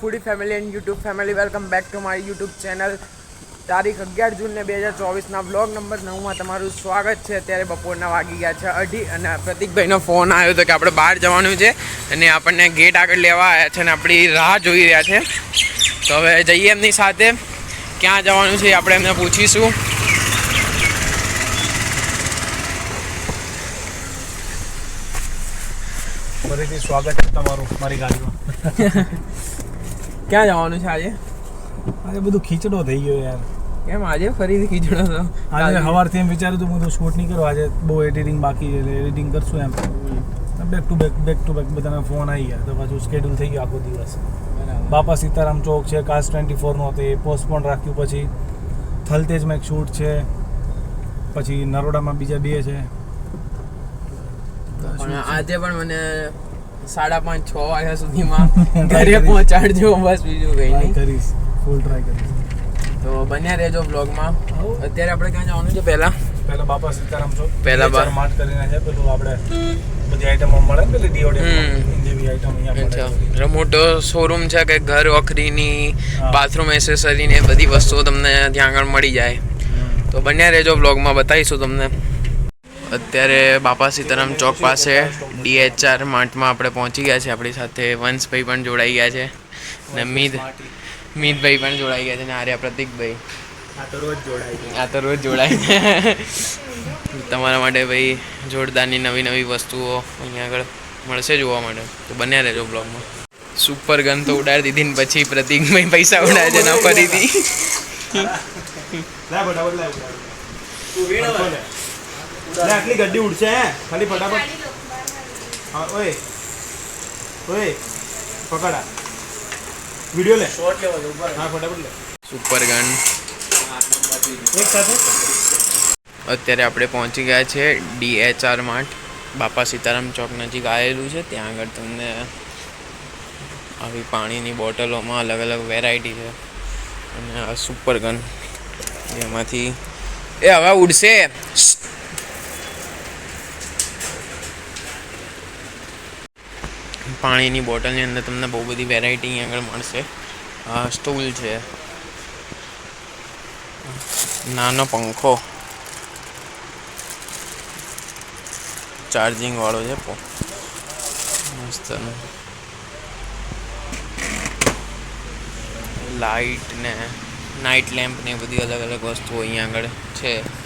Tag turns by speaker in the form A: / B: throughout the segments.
A: Foodie family and YouTube family welcome back to મારી YouTube channel તારીખ અગિયાર જૂનને બે હજાર ચોવીસના બ્લોગ નંબર નવમાં તમારું સ્વાગત છે. અત્યારે બપોરના વાગી ગયા છે અઢી અને પ્રતિકભાઈનો ફોન આવ્યો હતો કે આપણે બહાર જવાનું છે અને આપણને ગેટ આગળ લેવા આવ્યા છે અને આપણી રાહ જોઈ રહ્યા છે. તો હવે જઈએ એમની સાથે. ક્યાં જવાનું છે આપણે એમને પૂછીશું.
B: ફરીથી સ્વાગત છે તમારું મારી ગાડીમાં.
A: ક્યાં જવાનું છે આજે?
B: આજે બધું ખીચડો થઈ ગયો યાર.
A: કેમ આજે ફરીથી ખીચડો તો?
B: આજે સવારથી એમ વિચાર્યું હતું હું તો શૂટ નહીં કરું આજે બહુ એડિટિંગ બાકી છે એટલે એડિટિંગ કરશું એમ. Back to back back to back બધાના ફોન આવી ગયા. તો પાછું સ્કેડ્યુલ થઈ ગયું આખો દિવસ. બાપા સીતારામ ચોક છે કાસ ટ્વેન્ટી ફોરનું હતું એ પોસ્ટપોન રાખ્યું પછી. થલતેજમાં એક શૂટ છે પછી નરોડામાં બીજા બે છે.
A: આજે પણ મને સાડા પાંચ છ વાગ્યા સુધીમાં ઘરે પહોંચાડજો બસ બીજું કંઈ નહીં.
B: કરીશ. ફૂલ ટ્રાય કરીશ.
A: તો બન્યા રહેજો બ્લોગમાં અત્યારે આપણે ક્યાં જવાનું છે પહેલા?
B: પહેલા બાપા સીતારામ છો.
A: પહેલા
B: બાર માર્ટ કરીને છે પેલું આપણે બધી આઈટમો મળે ને પેલી
A: હમ.
B: ડીઓડી જેવી આઈટમ અહીંયા મળે.
A: મોટો શોરૂમ છે કે ઘર
B: ઓખરીની
A: બાથરૂમ એસેસરી ને બધી વસ્તુઓ તમને ત્યાં આગળ મળી જાય. તો બન્યા રહેજો બ્લોગમાં બતાવીશું તમને. અત્યારે બાપા સીતારામ ચોક પાસે ડીએચઆર માર્ટમાં આપણે પહોંચી ગયા છે. આપણી સાથે વંશભાઈ પણ જોડાઈ ગયા છે ને મીત મીતભાઈ પણ જોડાઈ ગયા છે અને આર્યા પ્રતિકભાઈ.
B: આ તો રોજ જોડાય
A: આ તો રોજ જોડાય તમારા માટે ભાઈ જોરદારની નવી નવી વસ્તુઓ અહીંયા આગળ મળશે જોવા માટે. તો બન્યા રહેજો બ્લોગમાં. સુપર ગન તો ઉડાડી દીધી ને પછી પ્રતિકભાઈ પૈસા ઉડાડે છે ના ફરીથી
B: આટલી ઉડશે ખાલી ફટાફટ. હા ઓય. ઓય પકડા વિડિયો લે. શોર્ટ લેવા ઉપર હા ફટાફટ લે.
A: સુપર ગન
B: એક સાથે
A: અત્યારે આપણે પહોંચી ગયા છે ડીએચઆર માર્ટ. બાપા સીતારામ ચોક નજીક આવેલું છે. ત્યાં આગળ તમને આવી પાણીની બોટલોમાં અલગ અલગ વેરાયટી છે. અને આ સુપર ગન એમાંથી એ હવે ઉડશે. પાણીની બોટલની અંદર તમને બહુ બધી વેરાયટી અહીંયા આગળ મળશે. સ્ટૂલ છે. નાનો પંખો. ચાર્જિંગ વાળો છે મસ્ત. લાઇટ ને નાઇટ લેમ્પ ને બધી અલગ અલગ વસ્તુઓ અહીંયા આગળ છે.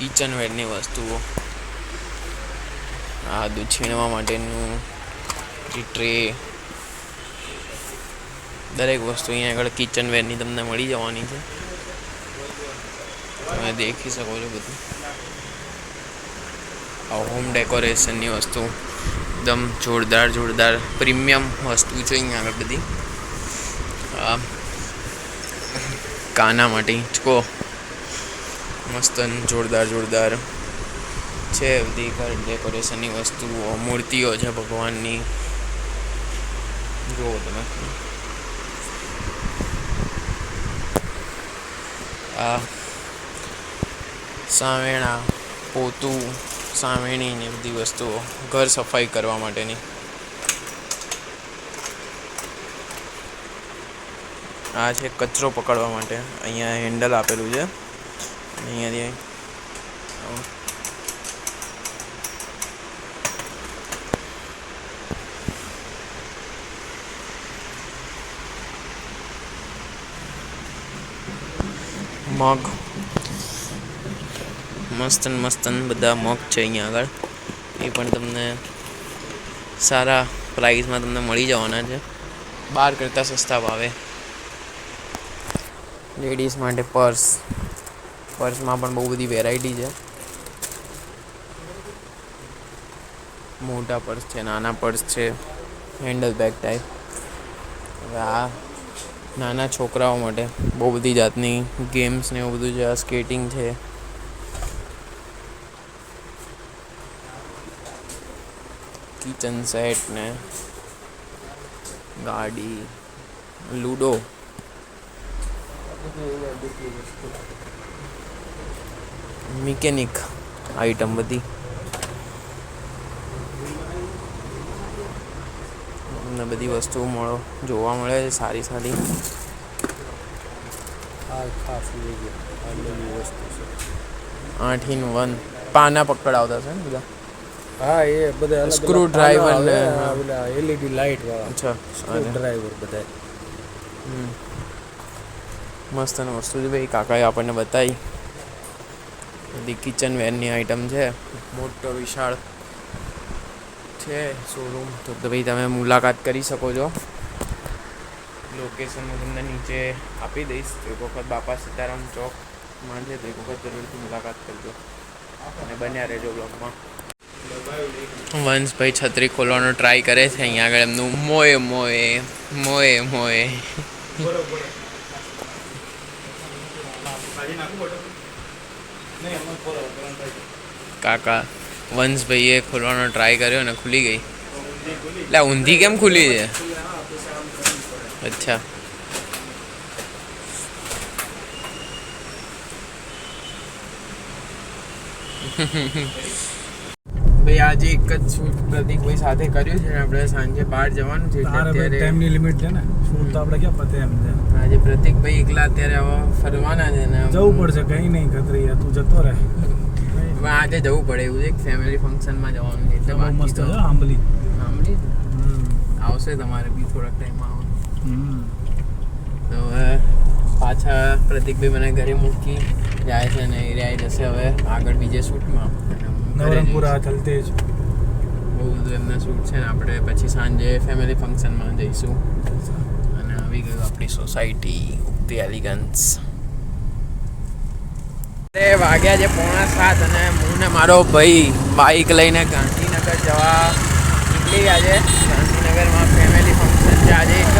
A: કિચન વેરની વસ્તુઓ. આ દૂધ છીણવા માટેનું જે ટ્રે દરેક વસ્તુ અહીંયા આગળ કિચન વેરની તમને મળી જવાની છે. તમે દેખી શકો છો બધું. આ હોમ ડેકોરેશનની વસ્તુ. એકદમ જોરદાર જોરદાર પ્રીમિયમ વસ્તુ છે અહીંયા આગળ બધી. કાના માટે. હિંચકો મસ્ત જોરદાર જોરદાર છે બધી ઘર ડેકોરેશનની વસ્તુઓ, મૂર્તિઓ છે ભગવાનની. જુઓ તમે. આ સાવેણા પોતું સાવેણી ને બધી વસ્તુઓ ઘર સફાઈ કરવા માટેની. આ છે કચરો પકડવા માટે. અહીંયા હેન્ડલ આપેલું છે. અહીંયાથી આવું મગ મસ્ત ને મસ્ત ને બધા મગ છે અહીંયા આગળ. એ પણ તમને સારા પ્રાઇસમાં તમને મળી જવાના છે. બહાર કરતાં સસ્તા ભાવે. લેડીઝ માટે પર્સ પર્સમાં પણ બહુ બધી વેરાયટી છે. મોટા પર્સ છે, નાના પર્સ છે હેન્ડલ બેગ ટાઈપ હવે આ નાના છોકરાઓ માટે બહુ બધી જાતની ગેમ્સ ને એવું બધું છે, આ સ્કેટિંગ છે. કિચન સેટ ને ગાડી, લૂડો. મિકેનિક આઈટમ બધી. અમને બધી વસ્તુઓ મળો જોવા મળે છે સારી. સારી આઠ ઇન વન. પાના પકડાવતા છે ને બધા?
B: હા એ બધા
A: સ્ક્રૂ ડ્રાઈવર ને
B: પેલા એલઈડી લાઇટ વાળા.
A: અચ્છા
B: સ્ક્રૂ ડ્રાઈવર બધા
A: મસ્ત વસ્તુ છે ભાઈ. કાકાએ આપણને બતાવી. બધી કિચન વેરની આઈટમ છે. મોટો વિશાળ છે શોરૂમ તો ભાઈ તમે મુલાકાત કરી શકો છો. લોકેશન હું તમને નીચે આપી દઈશ. તો એક વખત બાપા સીતારામ ચોકમાં છે તો એક વખત જરૂરથી મુલાકાત કરજો. અને બન્યા રહેજો બ્લોગમાં વંશભાઈ છત્રી ખોલવાનો ટ્રાય કરે છે અહીંયા આગળ એમનું મોએ મોએ મોએ મોએ. કાકા વંશભાઈએ ખોલવાનો ટ્રાય કર્યો ને ખુલી ગઈ એટલે આ ઊંધી કેમ ખુલી છે અચ્છા ભાઈ આજે એક જ શૂટ પ્રતિકભાઈ સાથે કર્યું છે ને આપણે સાંજે બહાર જવાનું છે
B: ભાઈ
A: અત્યારે
B: ટાઈમની લિમિટ છે ને? શૂટ તો આપણે ક્યાં પતે એમ છે?
A: આજે પ્રતિકભાઈ એકલા અત્યારે આવા ફરવાના છે ને
B: જવું પડશે કઈ નહીં ખતરી તું જતો રહે.
A: પણ આજે જવું પડે એવું છે એક ફેમિલી ફંક્શનમાં જવાનું છે એટલે બાકી
B: મસ્ત
A: તો
B: આંબલી. હમ.
A: આવશે તમારે બી થોડાક ટાઈમમાં
B: હમ.
A: તો હવે પાછા પ્રતિકભાઈ મને ઘરે મૂકી જાય છે ને એ રહ્યા જશે હવે આગળ બીજે શૂટમાં
B: નવરંગપુરા
A: જઈશ. બહુ બધું એમના શૂટ છે ને આપણે પછી સાંજે ફેમિલી ફંક્શનમાં જઈશું. અને આવી ગયું આપણી સોસાયટી ઉક્તિ એલિગન્સ તે વાગ્યા છે પોણા સાત અને હું ને મારો ભાઈ બાઈક લઈને ગાંધીનગર જવા નીકળી ગયા છે. ગાંધીનગરમાં ફેમિલી ફંક્શન છે આજે એક.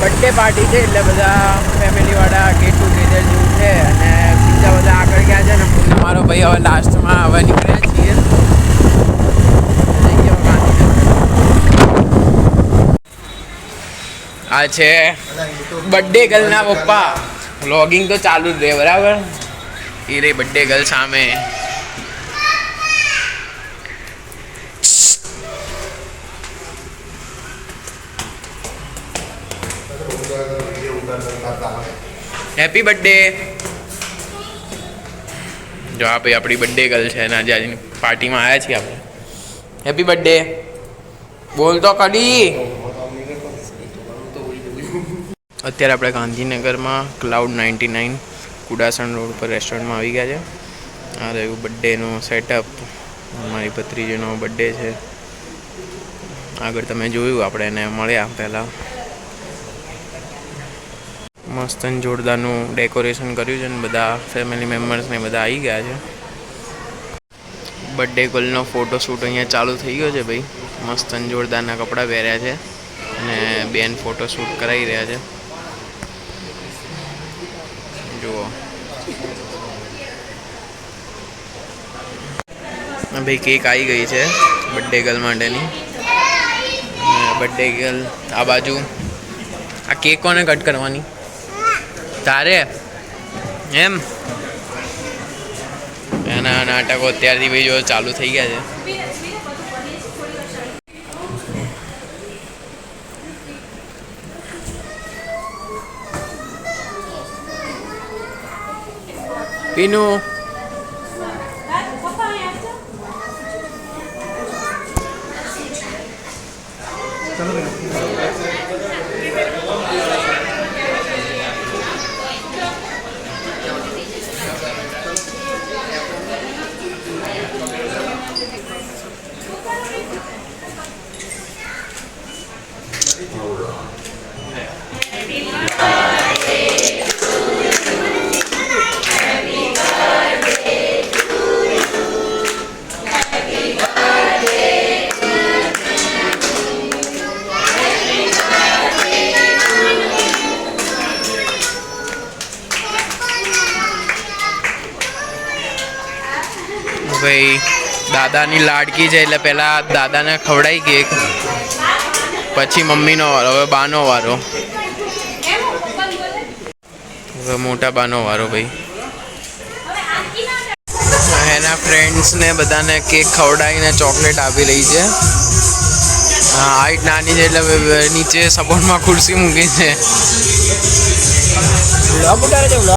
A: બર્થડે પાર્ટી છે એટલે બધા ફેમિલીવાળા ગેટ ટુગેધર જેવું છે. અને બીજા બધા આગળ ગયા છે ને. મારો ભાઈ હવે લાસ્ટમાં હવે નીકળ્યા છીએ. આ છે બર્થડે ગર્લના પપ્પા. વ્લોગિંગ તો ચાલુ જ રહે, બરાબર? એ રહી બર્થડે ગર્લ સામે. હેપી બર્થડે જો આ આપણી બર્થડે ગર્લ છે અને આજે આજની પાર્ટીમાં આવ્યા છીએ આપણે. હેપી બર્થડે બોલ તો કડી. અત્યારે આપણે ગાંધીનગરમાં cloud ninety nine Kudasan road પર રેસ્ટોરન્ટમાં આવી ગયા છે. આ રહ્યું બર્થડેનું સેટઅપ મારી ભત્રીજીનો બર્થડે છે. આગળ તમે જોયું, આપણે એને મળ્યા પહેલાં. મસ્ત અને જોરદારનું ડેકોરેશન કર્યું છે ને બધા ફેમિલી મેમ્બર્સને બધા આવી ગયા છે. બર્થડે ગર્લનો ફોટો શૂટ અહીંયા ચાલુ થઈ ગયો છે ભાઈ. મસ્ત અને જોરદારના કપડાં પહેર્યા છે અને બેન ફોટો શૂટ કરાવી રહ્યા છે. જુઓ. ભાઈ કેક આવી ગઈ છે બર્થડે ગર્લ માટેની. બર્થડે ગર્લ આ બાજુ આ કેક કોને કટ કરવાની? તારે? એમ? એના નાટકો અત્યારથી ભાઈ જો ચાલુ થઈ ગયા છે. પીનું? ભાઈ, દાદાની લાડકી છે એટલે પહેલાં દાદાને ખવડાવી કેક પછી મમ્મીનો વારો, હવે બાનો વારો. હવે મોટા બાનો વારો ભાઈ. એના ફ્રેન્ડ્સને બધાને કેક ખવડાવીને ચોકલેટ આપી રહી છે. હાઈટ નાની છે એટલે નીચે સપોર્ટમાં ખુરશી મૂકી છે.